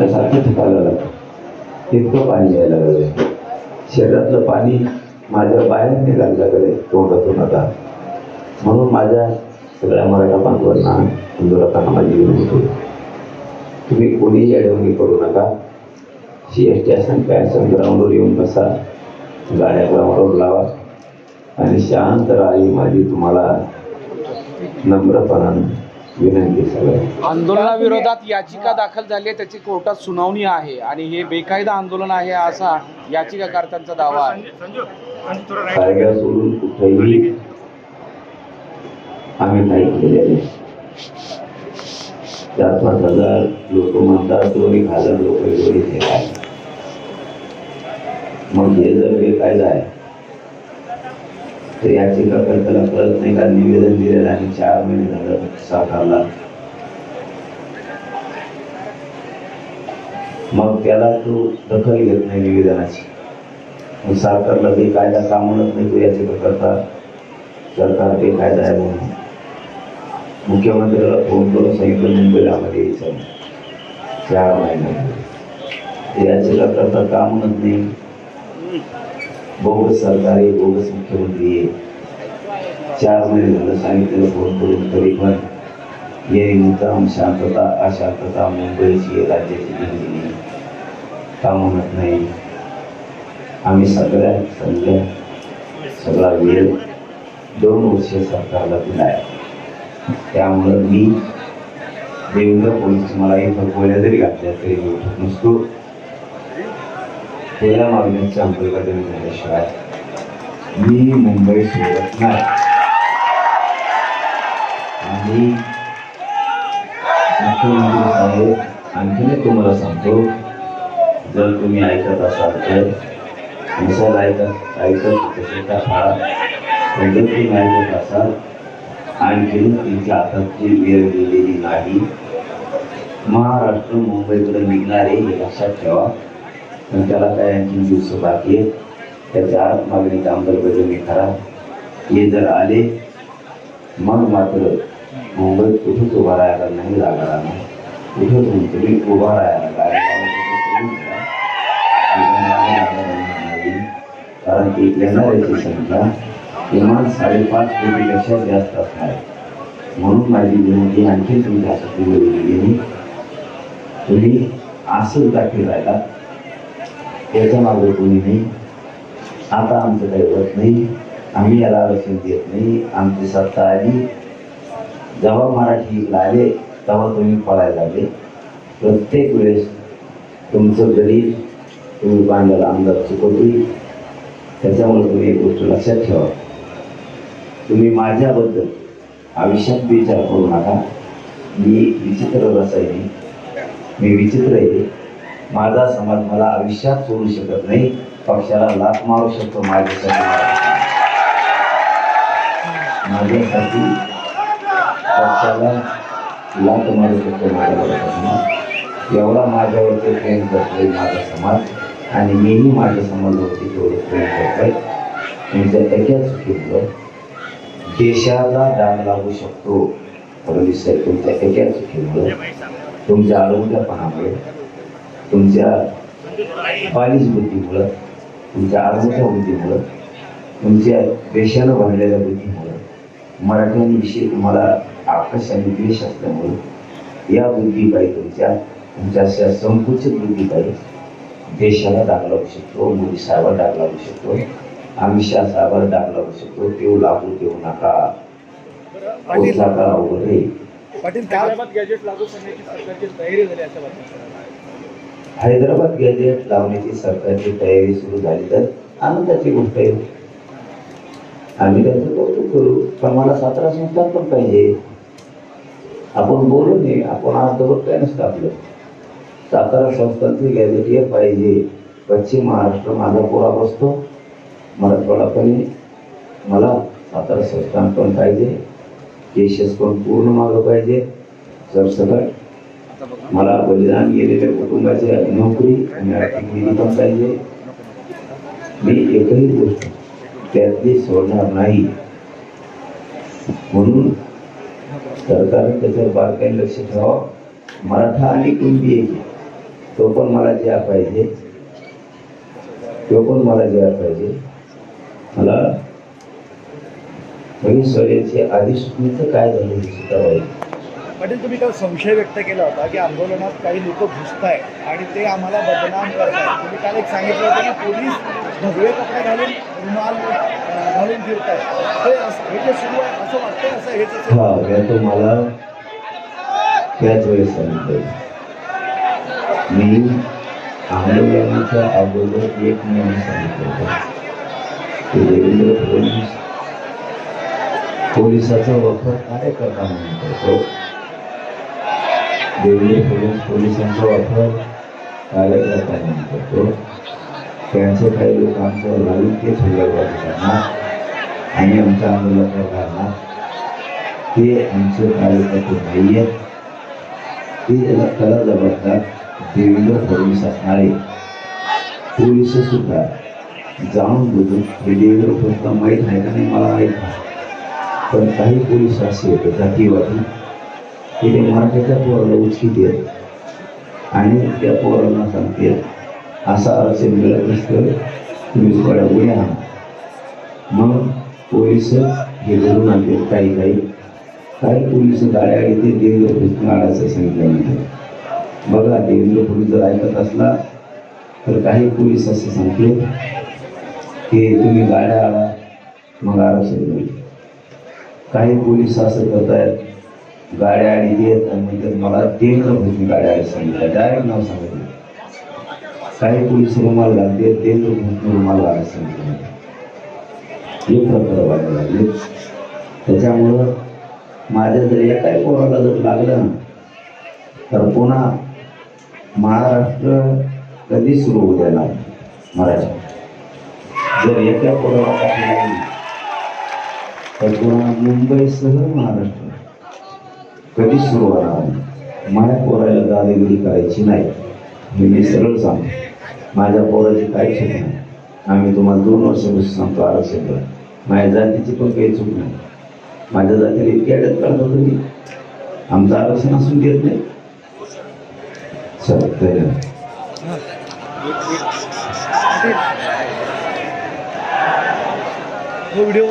आपल्यासारखं थकायला लागतं इतकं पाणी यायला लागलं शरीरातलं पाणी माझ्या बाहेर निघायला लागले तोंडातून आता. म्हणून माझ्या सगळ्या मराठा बांधवांना हिंदुरातांना माझी विनंती तुम्ही कोणीही अडवणी करू नका. सी एस टी असेल काय असेल ग्राउंडवर येऊन बसा. गाड्या ग्राउंडवर लावा. आणि शांत राही माझी तुम्हाला नम्रपणानं आंदोलनाविरोधात याचिका दाखल झाली आहे त्याची कोर्टात सुनावणी आहे आणि हे बेकायदा आंदोलन आहे असा याचिकाकर्त्यांचा दावा आहे. सोडून कुठेही आम्ही नाही केलेले चार पाच हजार लोक म्हणतात दोन एक हजार लोक एवढे मग हे जर बेकायदा आहे तर याचिका करताना कळत नाही का निवेदन दिलेलं आणि चार महिने झालं. सरकारला मग त्याला तो दखल घेत नाही निवेदनाची. मग सरकारला ते कायदा का म्हणत नाही तो याचिका करता सरकार ते कायदा आहे म्हणून. मुख्यमंत्र्याला फोन करून सांगितलं मुंबईला आम्हाला यायचं चार महिन्यात याचिका करता का म्हणत नाही. बोगस सरकार आहे बोगस मुख्यमंत्री आहे. चार महिने झालं सांगितलं फोन करून तरी पण ये मुद्दाम शांतता अशांतता मुंबईची राज्याची दिल्ली का म्हणत नाही आम्ही सगळ्या सगळ्या सगळा वेळ दोन वर्ष सरकारला दिला आहे त्यामुळं मी देवेंद्र पोलीस मला इथं जरी घातल्या तरी मी उठत नसतो पहिल्या मागण्यांच्या अंतर्गत झाल्याशिवाय मी मुंबई सोडत नाही आणि मुख्यमंत्री आहे. आणखीन एक तुम्हाला सांगतो जर तुम्ही ऐकत असाल तर मिसाल ऐकत ऐकत तसे फाळा तुम्ही ऐकत असाल. आणखीन तुमच्या हाताची वेळ गेलेली नाही. महाराष्ट्र मुंबईकडे निघणार आहे हे लक्षात ठेवा. पण त्याला काय आणखी दिवस बाकी आहेत? त्याच्या आत मागणीचा अंमलबजावणी करा. हे जर आले मग मात्र मुंबईत कुठेच उभा राहायला नाही लागणार नाही कुठेच तुम्ही उभा राहायला गाडी कारण की येणाऱ्याची संख्या किमान साडेपाच कोटीपेक्षा जास्त असणार आहे. म्हणून माझी विनंती आणखी तुमच्यासाठी गेली तुम्ही असंच दाखल राहिला त्याच्यामागे कोणी नाही. आता आमचं काही होत नाही. आम्ही याला आरक्षण देत नाही. आमची सत्ता आली. जेव्हा मराठी इकडे आले तेव्हा तुम्ही पळायला लागले. प्रत्येक वेळेस तुमचं गरीब तुम्ही बांधायला आमदार चुकवली त्याच्यामुळे तुम्ही एक गोष्ट लक्षात ठेवा. तुम्ही माझ्याबद्दल आयुष्यात विचार करू नका. मी विचित्र रसायनी मी विचित्र आहे. माझा समाज मला आयुष्यात सोडू शकत नाही. पक्षाला लाथ मारू शकतो माझ्यासाठी. माझ्यासाठी पक्षाला लाथ मारू शकतो माझ्या समाज एवढा माझ्यावरती प्रेम करतोय माझा समाज आणि मीही माझ्या समाजावरती तेवढं प्रेम करतोय. तुमच्या एका चुकीमुळं देशाला डाग लागू शकतो. फडणवीस साहेब तुमच्या एका चुकीमुळं तुमच्या आरोग्यपणामुळे तुमच्या बालिश बुद्धीमुळं तुमच्या आरोग्य बुद्धीमुळं तुमच्या देशानं भरलेल्या बुद्धीमुळं मराठ्यांविषयी तुम्हाला आकाश आणि द्वेष असल्यामुळं या बुद्धीपायी तुमच्या तुमच्या अशा संकुचित बुद्धीपायी देशाला डाग लागू शकतो मोदी साहेबाला डाग लागू शकतो अमित शहा साहेबाला डाग लागू शकतो देऊ लागू देऊ नका. करा बातम्या हैदराबाद गॅजेट लावण्याची सरकारची तयारी सुरू झाली तर आनंदाची गोष्ट आहे. आम्ही त्याचं कौतुक करू. पण मला सातारा संस्थान पण पाहिजे. आपण बोलू नये. आपण अर्धवट काय नसतं आपलं सातारा संस्थानचे गॅजेटियर पाहिजे. पश्चिम महाराष्ट्र माझा पुरा बसतो. मराठवाडा पण आहे. मला सातारा संस्थान पण पाहिजे. केशस पण पूर्ण मागं पाहिजे. सरसकट. मला बलिदान गेलेल्या कुटुंबाची नोकरी आणि आर्थिक निधी पण पाहिजे. मी एकही गोष्ट त्यांनी सोडणार नाही. म्हणून सरकारने त्याच्यावर बारकाईने लक्ष ठेवावं. मराठा आणि कुणबी एक आहे. तो पण मला ज्या पाहिजे तो पण मला ज्या पाहिजे. मला महेश आधी सुटणीचं काय झालं हे सुद्धा पाहिजे पाटील तुम्ही काल संशय व्यक्त केला होता की आंदोलनात काही लोक आहेत आणि ते आम्हाला बदनाम करतात तुम्ही काल एक सांगितलं होतं की पोलीस भगवे कपडे घालून रुमाल घालून फिरत हे असं- हे जे सुरू आहे असं वाटतंय असं हेच असेल? मला त्याच वेळेस सांगितलं मी आंदोलनाच्या अगोदर एक नियम सांगितलं की देवेंद्र फडणवीस पोलिसाचा वापर काय करणार म्हणतो देवेंद्र फडणवीस पोलिसांचा वापर कार्यकर्ता म्हणून करतो त्यांचे काही लोकांचं आमच्यावर घालून ते करणार आणि आमच्या आंदोलनावर घालणार ते आमचे कार्यकर्ते नाही आहेत ते त्याला त्याला जबाबदार देवेंद्र फडणवीस असणारे. पोलीस सुद्धा जाणून बुजून हे देवेंद्र फडणवीसला माहीत आहे का नाही मला माहीत नाही. पण काही पोलीस असे होते जातीवादी तिने मराठीच्या पोराला उचकीत देत. आणि त्या पोरांना सांगते असा अर्थ मिळत असतं तुम्ही थोड्या उड्या मग पोलीस हे धरून आणते काही काही. काही पोलीस गाड्या येते देवेंद्र फडणवीस आणायचं सांगितल्यानंतर बघा देवेंद्र फडणवीस जर ऐकत असला तर काही पोलीस असं सांगते की तुम्ही गाड्या आला मग आरक्षण मिळेल काही पोलीस असं करतायत गाड्या आणि देत आणि म्हणतात मला देवेंद्र रुपयाची गाड्या सांगितलं. डायरेक्ट नाव सांगितलं. काही पोलीस रुमाल घालते देवेंद्र रुपये रुमाल घालायला सांगितलं. हे प्रकार व्हायला लागले. त्याच्यामुळं माझ्या जर एकाही कोणाला जर लागलं ना तर पुन्हा महाराष्ट्र कधी सुरू होऊ देणार? मराठी. जर एका पोराला लागली तर पुन्हा मुंबईसह महाराष्ट्र. कधी सुरू होणार माझ्या पोराला दादेगिरी करायची नाही. हे मी सरळ सांगतो. माझ्या पोराची काही चूक नाही. आम्ही तुम्हाला दोन वर्षापासून सांगतो आरक्षण करा. माझ्या जातीची पण काही चूक नाही. माझ्या जातीला इतकी अडत करता तुम्ही आमचं आरक्षण असून घेत नाही. चल धन्यवाद. व्हिडिओ